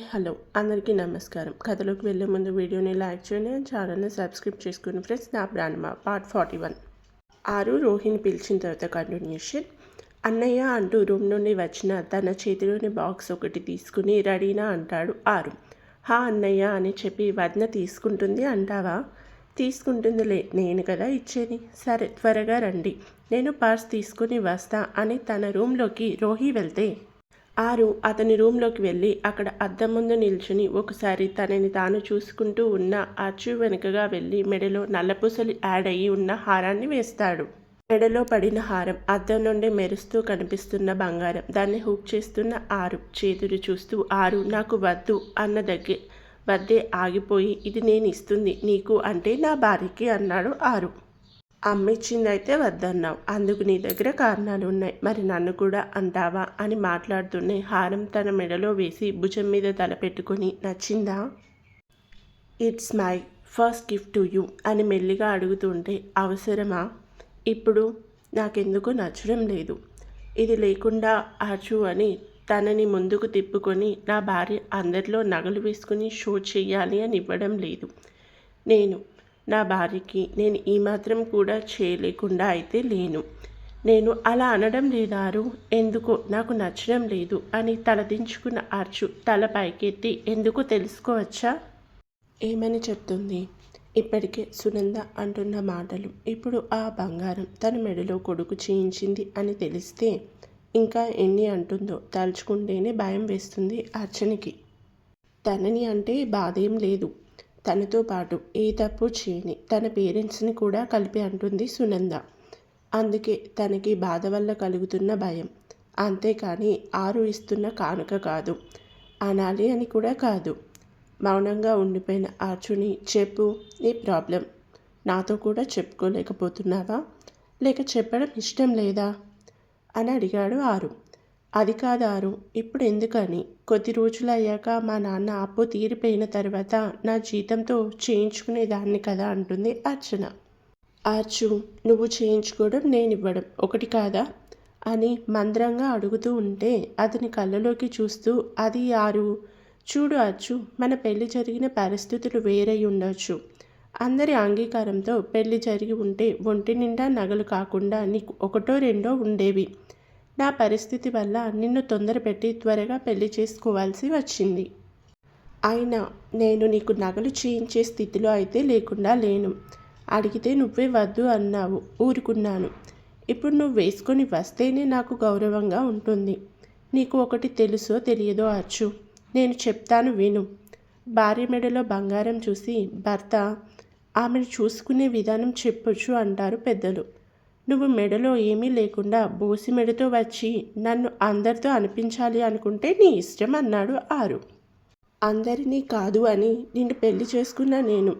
Hello అందరికీ నమస్కారం. కథలోకి వెళ్ళే ముందు వీడియోని లైక్ చేయండి అండ్ ఛానల్ని సబ్స్క్రైబ్ చేసుకుని ఫ్రెండ్స్ నా బ్రాండ్మా పార్ట్ ఫార్టీ వన్. ఆరు రోహిణి పిలిచిన తర్వాత కంటిన్యూషన్. అన్నయ్య అంటూ రూమ్ నుండి వచ్చిన తన చేతిలోని బాక్స్ ఒకటి తీసుకుని రెడీనా అంటాడు ఆరు. హా అన్నయ్య అని చెప్పి వదిన తీసుకుంటుంది అంటావా? తీసుకుంటుందిలే నేను కదా ఇచ్చేది. సరే త్వరగా రండి. నేను పర్స్ తీసుకుని వస్తా అని తన రూమ్లోకి రోహి వెళ్తే ఆరు అతని రూమ్లోకి వెళ్ళి అక్కడ అద్దం ముందు నిల్చుని ఒకసారి తనని తాను చూసుకుంటూ ఉన్న అచ్చు వెనుకగా వెళ్ళి మెడలో నల్లపూసలు యాడ్ అయ్యి ఉన్న హారాన్ని వేస్తాడు. మెడలో పడిన హారం అద్దం నుండి మెరుస్తూ కనిపిస్తున్న బంగారం. దాన్ని హుక్ చేస్తున్న ఆరు చేతులు చూస్తూ ఆరు నాకు వద్దు అన్న దగ్గర వద్దే ఆగిపోయి ఇది నేను ఇస్తుంది నీకు అంటే నా భార్యకి అన్నాడు ఆరు అమ్మిచ్చిందైతే వద్దన్నావు. అందుకు నీ దగ్గర కారణాలు ఉన్నాయి మరి నన్ను కూడా అంటావా? అని మాట్లాడుతూనే హారం తన మెడలో వేసి భుజం మీద తలపెట్టుకొని నచ్చిందా? It's my first gift to you అని మెల్లిగా అడుగుతుంటే అవసరమా? ఇప్పుడు నాకెందుకు నచ్చడం లేదు. ఇది లేకుండా ఆచు అని తనని ముందుకు తిప్పుకొని నా భార్య అందరిలో నగలు వేసుకుని షో చెయ్యాలి అని ఇవ్వడం లేదు. నేను నా భార్యకి నేను ఈ మాత్రం కూడా చేయలేకుండా అయితే లేను. నేను అలా అనడం లేదారు. ఎందుకో నాకు నచ్చడం లేదు అని తలదించుకున్న అర్చు తల పైకెత్తి ఎందుకు తెలుసుకోవచ్చా ఏమని చెప్తుంది? ఇప్పటికే సునంద అంటున్న మాటలు ఇప్పుడు ఆ బంగారం తన మెడలో కొడుకు చేయించింది అని తెలిస్తే ఇంకా ఎన్ని అంటుందో తలుచుకుంటేనే భయం వేస్తుంది అర్చనకి. తనని అంటే బాధేం లేదు. తనతో పాటు ఏ తప్పు చేయని తన పేరెంట్స్ని కూడా కలిపి అంటుంది సునంద. అందుకే తనకి బాధ వల్ల కలుగుతున్న భయం. అంతేకాని ఆరు ఇస్తున్న కానుక కాదు. అనాలి అని కూడా కాదు. మౌనంగా ఉండిపోయిన ఆర్చుని చెప్పు నీ ప్రాబ్లం. నాతో కూడా చెప్పుకోలేకపోతున్నావా? లేక చెప్పడం ఇష్టం లేదా? అని అడిగాడు ఆరు. అది కాదారు. ఇప్పుడు ఎందుకని? కొద్ది రోజులు అయ్యాక మా నాన్న అప్పు తీరిపోయిన తర్వాత నా జీతంతో చేయించుకునేదాన్ని కదా అంటుంది అర్చన. అర్చు నువ్వు చేయించుకోవడం నేను ఇవ్వడం ఒకటి కాదా? అని మంద్రంగా అడుగుతూ ఉంటే అతని కళ్ళలోకి చూస్తూ అది ఆరు. చూడు అచ్చు మన పెళ్ళి జరిగిన పరిస్థితులు వేరై ఉండొచ్చు. అందరి అంగీకారంతో పెళ్ళి జరిగి ఉంటే ఒంటి నిండా నగలు కాకుండా నీకు ఒకటో రెండో ఉండేవి. నా పరిస్థితి వల్ల నిన్ను తొందరపెట్టి త్వరగా పెళ్ళి చేసుకోవాల్సి వచ్చింది. అయినా నేను నీకు నగలు చేయించే స్థితిలో అయితే లేకుండా లేను. అడిగితే నువ్వే వద్దు అన్నావు. ఊరుకున్నాను. ఇప్పుడు నువ్వు వేసుకొని వస్తేనే నాకు గౌరవంగా ఉంటుంది. నీకు ఒకటి తెలుసో తెలియదో అచ్చు నేను చెప్తాను విను. భార్య మెడలో బంగారం చూసి భర్త ఆమెను చూసుకునే విధానం చెప్పొచ్చు అంటారు పెద్దలు. నువ్వు మెడలో ఏమీ లేకుండా బోసి మెడతో వచ్చి నన్ను అందరితో అనిపించాలి అనుకుంటే నీ ఇష్టం అన్నాడు ఆరు. అందరినీ కాదు అని నిన్ను పెళ్ళి చేసుకున్నా నేను.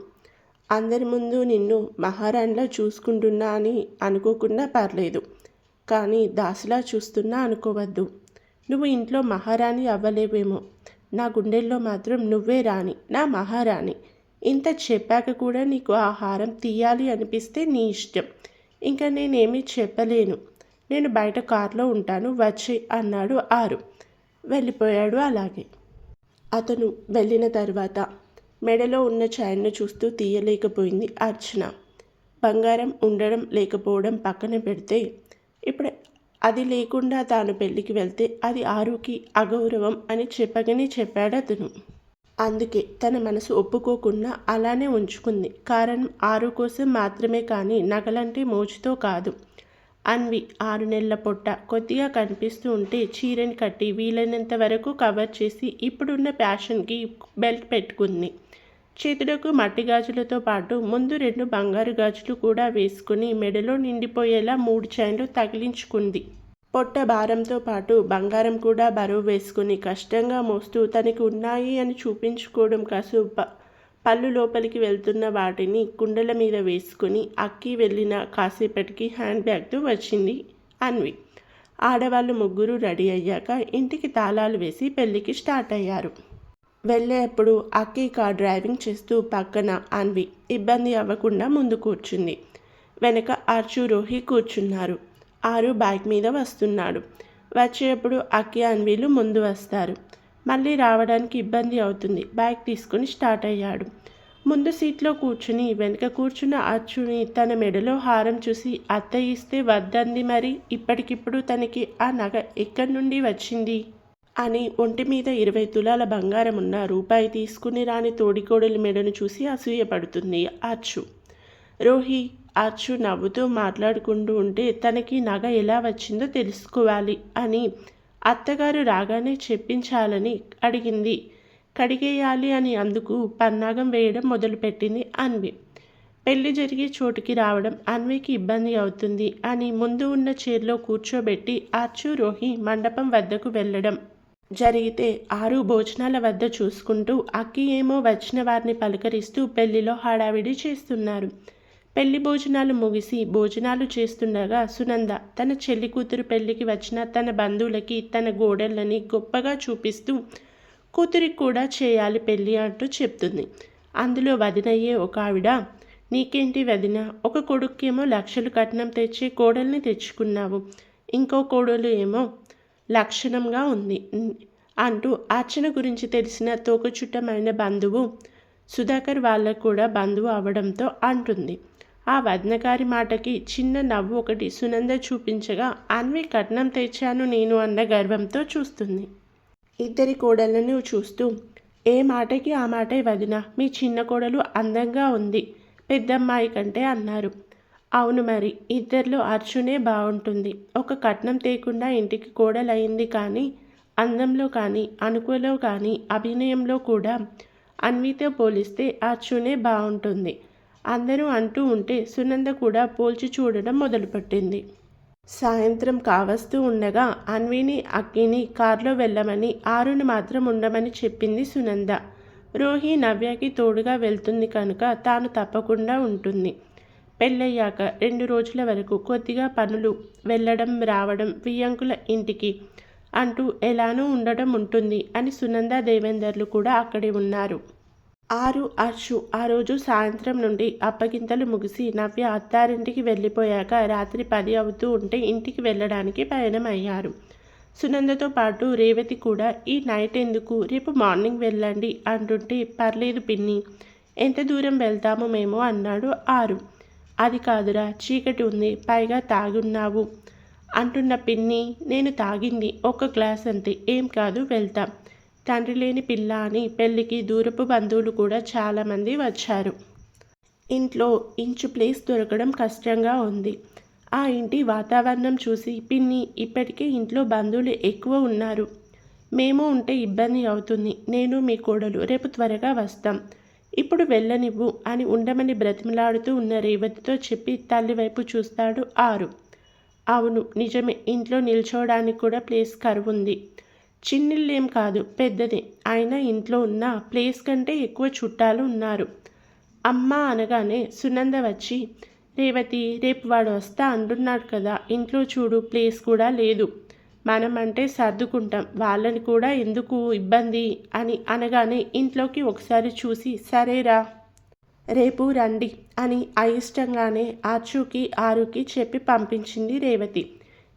అందరి ముందు నిన్ను మహారాణిలా చూసుకుంటున్నా అని అనుకోకుండా పర్లేదు. కానీ దాసులా చూస్తున్నా అనుకోవద్దు. నువ్వు ఇంట్లో మహారాణి అవ్వలేవేమో. నా గుండెల్లో మాత్రం నువ్వే రాణి నా మహారాణి. ఇంత చెప్పాక కూడా నీకు ఆహారం తీయాలి అనిపిస్తే నీ ఇష్టం. ఇంకా నేనేమీ చెప్పలేను. నేను బయట కారులో ఉంటాను వచ్చి అన్నాడు ఆరు. వెళ్ళిపోయాడు అలాగే. అతను వెళ్ళిన తర్వాత మెడలో ఉన్న చైన్ను చూస్తూ తీయలేకపోయింది అర్చన. బంగారం ఉండడం లేకపోవడం పక్కన పెడితే ఇప్పుడు అది లేకుండా తాను పెళ్ళికి వెళ్తే అది ఆరుకి అగౌరవం అని చెప్పగానే చెప్పాడు అతను. అందుకే తన మనసు ఒప్పుకోకుండా అలానే ఉంచుకుంది. కారణం ఆరు కోసం మాత్రమే కానీ నగలంటే మోజుతో కాదు. అన్వి ఆరు నెలల పొట్ట కొద్దిగా కనిపిస్తూ ఉంటే చీరని కట్టి వీలైనంత వరకు కవర్ చేసి ఇప్పుడున్న ప్యాషన్కి బెల్ట్ పెట్టుకుంది. చేతులకు మట్టి గాజులతో పాటు ముందు రెండు బంగారు గాజులు కూడా వేసుకుని మెడలో నిండిపోయేలా మూడు చైన్లు తగిలించుకుంది. పొట్ట భారంతో పాటు బంగారం కూడా బరువు వేసుకుని కష్టంగా మోస్తూ తనకి ఉన్నాయి అని చూపించుకోవడం కాసు పళ్ళు లోపలికి వెళ్తున్న వాటిని కుండల మీద వేసుకుని అక్కి వెళ్ళిన కాసేపటికి హ్యాండ్ బ్యాగ్తో వచ్చింది అన్వి. ఆడవాళ్ళు ముగ్గురు రెడీ అయ్యాక ఇంటికి తాళాలు వేసి పెళ్ళికి స్టార్ట్ అయ్యారు. వెళ్ళేప్పుడు అక్కి కార్ డ్రైవింగ్ చేస్తూ పక్కన అన్వి ఇబ్బంది అవ్వకుండా ముందు కూర్చుంది. వెనక ఆర్చు రోహి కూర్చున్నారు. ఆరు బైక్ మీద వస్తున్నాడు. వచ్చేటప్పుడు అక్కి అన్వీలు ముందు వస్తారు. మళ్ళీ రావడానికి ఇబ్బంది అవుతుంది. బైక్ తీసుకుని స్టార్ట్ అయ్యాడు. ముందు సీట్లో కూర్చుని వెనుక కూర్చున్న అచ్చుని తన మెడలో హారం చూసి అత్త ఇస్తే వద్దంది మరి ఇప్పటికిప్పుడు తనకి ఆ నగ ఎక్కడి నుండి వచ్చింది? అని ఒంటి మీద ఇరవై తులాల బంగారం ఉన్న రూపాయి తీసుకుని రాని తోడికోడలి మెడను చూసి అసూయపడుతుంది అచ్చు. రోహి అచ్చు నవ్వుతూ మాట్లాడుకుంటూ ఉంటే తనకి నగ ఎలా వచ్చిందో తెలుసుకోవాలి అని అత్తగారు రాగానే చెప్పించాలని అడిగింది. కడిగేయాలి అని అందుకు పన్నాగం వేయడం మొదలుపెట్టింది అన్వి. పెళ్ళి జరిగే చోటుకి రావడం అన్వికి ఇబ్బంది అవుతుంది అని ముందు ఉన్న చైర్లో కూర్చోబెట్టి అచ్చు రోహి మండపం వద్దకు వెళ్ళడం జరిగితే ఆరు భోజనాల వద్ద చూసుకుంటూ అక్కి ఏమో వచ్చిన వారిని పలకరిస్తూ పెళ్ళిలో హడావిడి చేస్తున్నారు. పెళ్ళి భోజనాలు ముగిసి భోజనాలు చేస్తుండగా సునంద తన చెల్లి కూతురు పెళ్ళికి వచ్చిన తన బంధువులకి తన గోడెళ్ళని గొప్పగా చూపిస్తూ కూతురికి కూడా చేయాలి పెళ్ళి అంటూ చెప్తుంది. అందులో వదినయ్యే ఒక ఆవిడ నీకేంటి వదిన ఒక కొడుక్కేమో లక్షలు కట్నం తెచ్చి కోడల్ని తెచ్చుకున్నావు. ఇంకో కోడలు ఏమో లక్షణంగా ఉంది అంటూ అర్చన గురించి తెలిసిన తోకచుట్టమైన బంధువు సుధాకర్ వాళ్ళకు కూడా బంధువు అవడంతో అంటుంది. ఆ వదనగారి మాటకి చిన్న నవ్వు ఒకటి సునంద చూపించగా అన్వి కట్నం తెచ్చాను నేను అన్న గర్వంతో చూస్తుంది. ఇద్దరి కోడలను చూస్తూ ఏ మాటకి ఆ మాటే వదిన మీ చిన్న కోడలు అందంగా ఉంది పెద్దమ్మాయి కంటే అన్నారు. అవును మరి ఇద్దరిలో అర్జునే బాగుంటుంది ఒక కట్నం తేకుండా ఇంటికి కోడలైంది కానీ అందంలో కానీ అనుకులో కానీ అభినయంలో కూడా అన్వితో పోలిస్తే అర్జునే బాగుంటుంది అందరూ అంటూ ఉంటే సునంద కూడా పోల్చి చూడడం మొదలుపెట్టింది. సాయంత్రం కావస్తూ ఉండగా అన్విని అక్కిని కారులో వెళ్ళమని ఆరుని మాత్రం ఉండమని చెప్పింది సునంద. రోహి నవ్యకి తోడుగా వెళ్తుంది కనుక తాను తప్పకుండా ఉంటుంది. పెళ్ళయ్యాక రెండు రోజుల వరకు కొద్దిగా పనులు వెళ్ళడం రావడం వియ్యంకుల ఇంటికి అంటూ ఎలానూ ఉండడం ఉంటుంది అని సునంద దేవేందర్లు కూడా అక్కడే ఉన్నారు. ఆరు అర్షు ఆ రోజు సాయంత్రం నుండి అప్పగింతలు ముగిసి నవ్య అత్తారింటికి వెళ్ళిపోయాక రాత్రి పది అవుతూ ఉంటే ఇంటికి వెళ్ళడానికి పయనమయ్యారు. సునందతో పాటు రేవతి కూడా ఈ నైట్ ఎందుకు? రేపు మార్నింగ్ వెళ్ళండి అంటుంటే పర్లేదు పిన్ని ఎంత దూరం వెళ్తామో మేము అన్నాడు ఆరు. అది కాదురా చీకటి ఉంది పైగా తాగున్నావు అంటున్న పిన్ని నేను తాగింది ఒక గ్లాస్ అంతే ఏం కాదు వెళ్తాం. తండ్రి లేని పిల్ల అని పెళ్ళికి దూరపు బంధువులు కూడా చాలామంది వచ్చారు. ఇంట్లో ఇంచు ప్లేస్ దొరకడం కష్టంగా ఉంది. ఆ ఇంటి వాతావరణం చూసి పిన్ని ఇప్పటికే ఇంట్లో బంధువులు ఎక్కువ ఉన్నారు. మేము ఉంటే ఇబ్బంది అవుతుంది. నేను మీ కోడలు. రేపు త్వరగా వస్తాం. ఇప్పుడు వెళ్ళనివ్వు అని ఉండమని బ్రతిమలాడుతూ ఉన్న రేవతితో చెప్పి తల్లి వైపు చూస్తాడు ఆరు. అవును నిజమే. ఇంట్లో నిల్చోవడానికి కూడా ప్లేస్ కరువుంది చిన్నిల్లేం కాదు పెద్దదే. ఆయన ఇంట్లో ఉన్న ప్లేస్ కంటే ఎక్కువ చుట్టాలు ఉన్నారు. అమ్మ అనగానే సునంద వచ్చి రేవతి రేపు వాడు వస్తా అంటున్నాడు కదా ఇంట్లో చూడు ప్లేస్ కూడా లేదు. మనం అంటే సర్దుకుంటాం వాళ్ళని కూడా ఎందుకు ఇబ్బంది? అని అనగానే ఇంట్లోకి ఒకసారి చూసి సరేరా రేపు రండి అని అయిష్టంగానే ఆచూకి ఆరుకి చెప్పి పంపించింది రేవతి.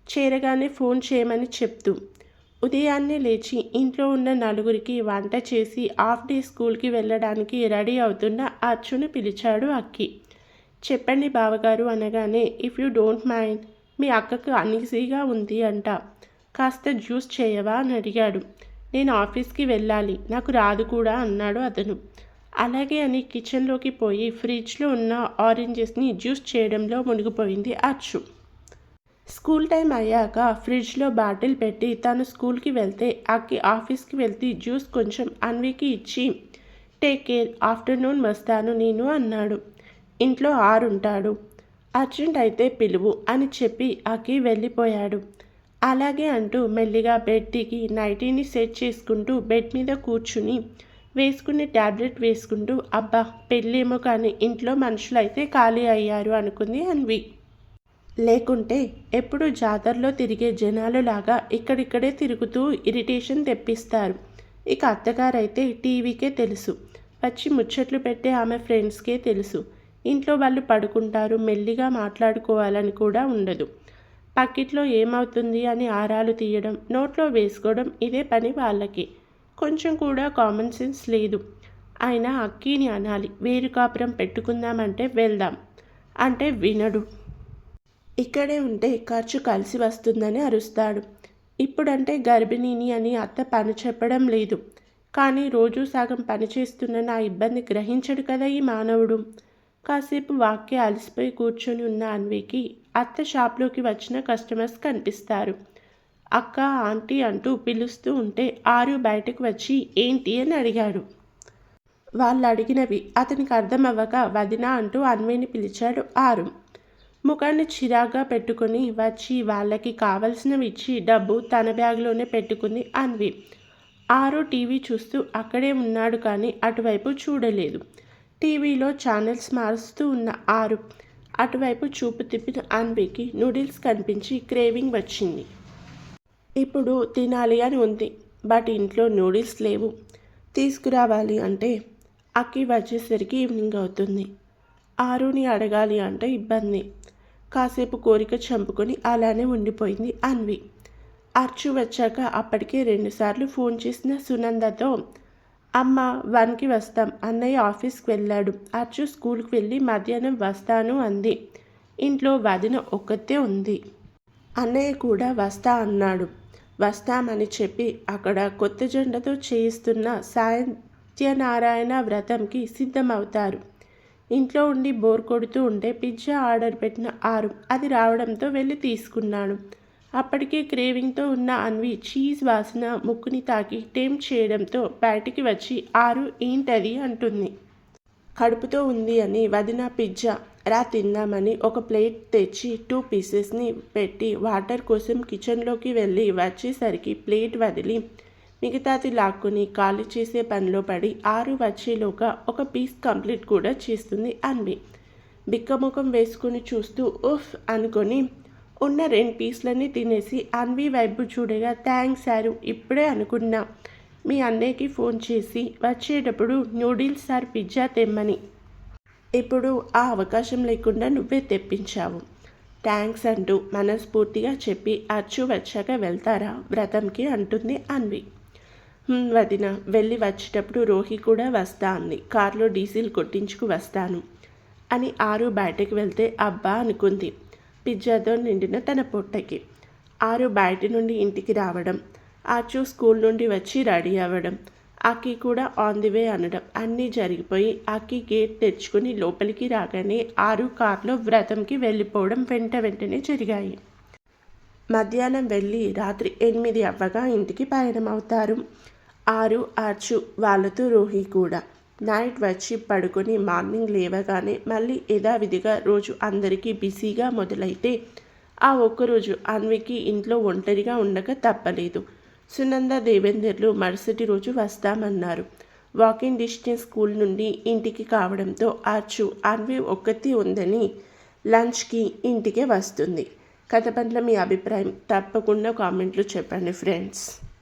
చేరగానే ఫోన్ చేయమని చెప్తూ ఉదయాన్నే లేచి ఇంట్లో ఉన్న నలుగురికి వంట చేసి హాఫ్ డే స్కూల్కి వెళ్ళడానికి రెడీ అవుతున్న అచ్చును పిలిచాడు అక్కి. చెప్పండి బావగారు అనగానే ఇఫ్ యూ డోంట్ మైండ్ మీ అక్కకు అన్ఈజీగా ఉంది అంట. కాస్త జ్యూస్ చేయవా? అని అడిగాడు. నేను ఆఫీస్కి వెళ్ళాలి నాకు రాదు కూడా అన్నాడు అతను. అలాగే అని కిచెన్లోకి పోయి ఫ్రిడ్జ్లో ఉన్న ఆరెంజెస్ని జ్యూస్ చేయడంలో మునిగిపోయింది అచ్చు. స్కూల్ టైం అయ్యాక ఫ్రిడ్జ్లో బాటిల్ పెట్టి తను స్కూల్కి వెళ్తే అక్కి ఆఫీస్కి వెళ్తే జ్యూస్ కొంచెం అన్వికి ఇచ్చి టేక్ కేర్ ఆఫ్టర్నూన్ వస్తాను నేను అన్నాడు. ఇంట్లో ఆరుంటాడు. అర్జెంట్ అయితే పిలువు అని చెప్పి అక్కి వెళ్ళిపోయాడు. అలాగే అంటూ మెల్లిగా బెడ్ దిగి నైటీని సెట్ చేసుకుంటూ బెడ్ మీద కూర్చుని వేసుకునే ట్యాబ్లెట్ వేసుకుంటూ అబ్బా పెళ్ళేమో కానీ ఇంట్లో మనుషులైతే ఖాళీ అయ్యారు అనుకుంది అన్వి. లేకుంటే ఎప్పుడు జాతరలో తిరిగే జనాలులాగా ఇక్కడిక్కడే తిరుగుతూ ఇరిటేషన్ తెప్పిస్తారు. ఇక అత్తగారైతే టీవీకే తెలుసు. వచ్చి ముచ్చట్లు పెట్టే ఆమె ఫ్రెండ్స్కే తెలుసు. ఇంట్లో వాళ్ళు పడుకుంటారు మెల్లిగా మాట్లాడుకోవాలని కూడా ఉండదు. పక్కిట్లో ఏమవుతుంది అని ఆరాలు తీయడం నోట్లో వేసుకోవడం ఇదే పని వాళ్ళకి. కొంచెం కూడా కామన్ సెన్స్ లేదు. అయినా అక్కీని అనాలి వేరు కాపురం పెట్టుకుందామంటే వెళ్దాం. అంటే వినడు. ఇక్కడే ఉంటే ఖర్చు కలిసి వస్తుందని అరుస్తాడు. ఇప్పుడంటే గర్భిణిని అని అత్త పని చెప్పడం లేదు. కానీ రోజు సగం పని చేస్తున్న నా ఇబ్బంది గ్రహించడు కదా ఈ మానవుడు. కాసేపు వాక్య అలసిపోయి కూర్చొని ఉన్న అన్వికి అత్త షాప్లోకి వచ్చిన కస్టమర్స్ కనిపిస్తారు. అక్క ఆంటీ అంటూ పిలుస్తూ ఉంటే ఆరు బయటకు వచ్చి ఏంటి అని అడిగాడు. వాళ్ళు అడిగినవి అతనికి అర్థం అవ్వక వదిన అంటూ అన్విని పిలిచాడు ఆరు. ముఖాన్ని చిరాగ్గా పెట్టుకుని వచ్చి వాళ్ళకి కావలసినవి ఇచ్చి డబ్బు తన బ్యాగ్లోనే పెట్టుకుంది అన్వి. ఆరు టీవీ చూస్తూ అక్కడే ఉన్నాడు కానీ అటువైపు చూడలేదు. టీవీలో ఛానల్స్ మారుస్తూ ఉన్న ఆరు. అటువైపు చూపు తిప్పిన అన్వికి నూడిల్స్ కనిపించి క్రేవింగ్ వచ్చింది. ఇప్పుడు తినాలి అని ఉంది బట్ ఇంట్లో నూడిల్స్ లేవు. తీసుకురావాలి అంటే అక్కి వచ్చేసరికి ఈవినింగ్ అవుతుంది. ఆరుని అడగాలి అంటే ఇబ్బంది. కాసేపు కోరిక చంపుకొని అలానే ఉండిపోయింది అన్వి. అర్చు వచ్చాక అప్పటికే రెండుసార్లు ఫోన్ చేసిన సునందతో అమ్మ వన్కి వస్తాం. అన్నయ్య ఆఫీస్కి వెళ్ళాడు. అర్చు స్కూల్కి వెళ్ళి మధ్యాహ్నం వస్తాను అంది. ఇంట్లో వదిన ఒక్కతే ఉంది. అన్నయ్య కూడా వస్తా అన్నాడు. వస్తామని చెప్పి అక్కడ కొత్త జెండతో చేయిస్తున్న సాయంత్యనారాయణ వ్రతంకి సిద్ధమవుతారు. ఇంట్లో ఉండి బోర్ కొడుతూ ఉంటే పిజ్జా ఆర్డర్ పెట్టిన ఆరు. అది రావడంతో వెళ్ళి తీసుకున్నాడు అప్పటికే క్రేవింగ్తో ఉన్న అన్వి చీజ్ వాసన ముక్కుని తాకి టేమ్ చేయడంతో బయటికి వచ్చి ఆరు ఏంటది? అంటుంది. కడుపుతో ఉంది అని వదిన పిజ్జా. రా తిందామని ఒక ప్లేట్ తెచ్చి టూ పీసెస్ని పెట్టి వాటర్ కోసం కిచెన్లోకి వెళ్ళి వచ్చేసరికి ప్లేట్ వదిలి మిగతాది లాక్కుని ఖాళీ చేసే పనిలో పడి ఆరు వచ్చేలోగా ఒక పీస్ కంప్లీట్ కూడా చేస్తుంది అన్వి. బిక్కముఖం వేసుకుని చూస్తూ ఉఫ్ అనుకొని ఉన్న రెండు పీస్లన్నీ తినేసి అన్వి వైపు చూడగా థ్యాంక్స్ సారు ఇప్పుడే అనుకున్నా. మీ అన్నయ్యకి ఫోన్ చేసి వచ్చేటప్పుడు నూడిల్స్ సార్ పిజ్జా తెమ్మని. ఇప్పుడు ఆ అవకాశం లేకుండా నువ్వే తెప్పించావు. థ్యాంక్స్ అంటూ మనస్ఫూర్తిగా చెప్పి అచ్చు వచ్చాక వెళ్తారా? వ్రతంకి అంటుంది అన్వి. వదిన. వెళ్ళి వచ్చేటప్పుడు రోహి కూడా వస్తా అంది. కారులో డీజిల్ కొట్టించుకు వస్తాను అని ఆరు బయటకు వెళ్తే అబ్బా అనుకుంది. పిజ్జాతో నిండిన తన పొట్టకి. ఆరు బయట నుండి ఇంటికి రావడం ఆచు స్కూల్ నుండి వచ్చి రెడీ అవ్వడం అక్కి కూడా ఆన్ ది వే అనడం అన్నీ జరిగిపోయి అక్కి గేట్ తెచ్చుకుని లోపలికి రాగానే ఆరు కార్లో వ్రతంకి వెళ్ళిపోవడం వెంట వెంటనే జరిగాయి. మధ్యాహ్నం వెళ్ళి రాత్రి ఎనిమిది అవ్వగా ఇంటికి పయనమవుతారు ఆరు ఆర్చు వాళ్ళతో రోహి కూడా. నైట్ వచ్చి పడుకొని మార్నింగ్ లేవగానే మళ్ళీ యథావిధిగా రోజు అందరికీ బిజీగా మొదలైతే ఆ ఒక్కరోజు అన్వికి ఇంట్లో ఒంటరిగా ఉండక తప్పలేదు. సునంద దేవేందర్లు మరుసటి రోజు వస్తామన్నారు. వాకింగ్ డిస్టెన్స్ స్కూల్ నుండి ఇంటికి కావడంతో ఆర్చు అన్వి ఒక్కతి ఉందని లంచ్కి ఇంటికే వస్తుంది. కథ పట్ల మీ అభిప్రాయం తప్పకుండా కామెంట్లు చెప్పండి ఫ్రెండ్స్.